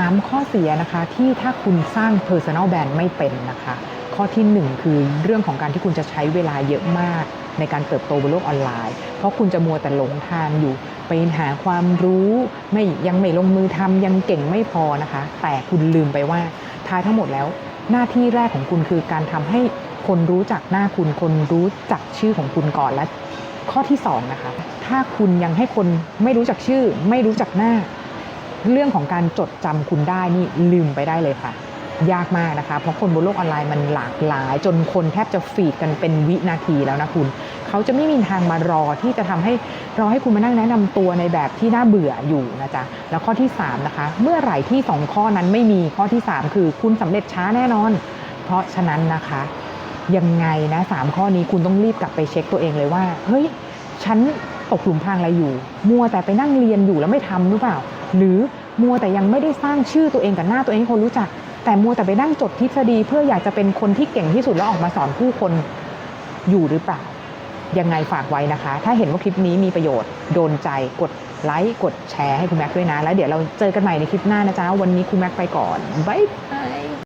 3 ข้อเสียนะคะที่ถ้าคุณสร้าง Personal Brand ไม่เป็นนะคะ ข้อทีหนึ่1 คือเรื่องของการที่คุณจะใช้เวลาเยอะมากในการเติบโตบนโลกออนไลน์ เพราะคุณจะมัวแต่หลงทางอยู่ไปหาความรู้ไม่ยังไม่ลงมือทำยังเก่งไม่พอนะคะ แต่คุณลืมไปว่าท้ายทั้งหมดแล้ว หน้าที่แรกของคุณคือการทำให้คนรู้จักหน้าคุณ คนรู้จักชื่อของคุณก่อนและข้อที่สองนะคะถ้าคุณยังให้คนไม่รู้จักชื่อ ไม่รู้จักหน้า เรื่องของการจดจำคุณได้นี่ลืมไปได้เลยค่ะ ยากมากนะคะ เพราะคนบนโลกออนไลน์มันหลากหลาย จนคนแทบจะฟีดกันเป็นวินาทีแล้วนะคุณ เขาจะไม่มีทางมารอที่จะทำให้รอให้คุณมานั่งแนะนำตัวในแบบที่น่าเบื่ออยู่นะจ๊ะแล้วข้อที่ 3 นะคะ เมื่อไหร่ที่ 2 ข้อนั้นไม่มีข้อที่ 3 คือคุณสำเร็จช้าแน่นอน เพราะฉะนั้นนะคะยังไงนะสามข้อนี้คุณต้องรีบกลับไปเช็คตัวเองเลยว่า เฮ้ย ฉันตกหลุมพรางอะไรอยู่ มัวแต่ไปนั่งเรียนอยู่แล้วไม่ทำหรือเปล่า หรือมัวแต่ยังไม่ได้สร้างชื่อตัวเองกับหน้าตัวเองให้คนรู้จัก แต่มัวแต่ไปนั่งจดทฤษฎี เพื่ออยากจะเป็นคนที่เก่งที่สุดแล้วออกมาสอนผู้คนอยู่หรือเปล่า ยังไงฝากไว้นะคะ ถ้าเห็นว่าคลิปนี้มีประโยชน์โดนใจกดไลค์กดแชร์ให้คุณแม็กซ์ด้วยนะ แล้วเดี๋ยวเราเจอกันใหม่ในคลิปหน้านะจ๊ะวันนี้คุณแม็กซ์ไปก่อนบ๊ายบาย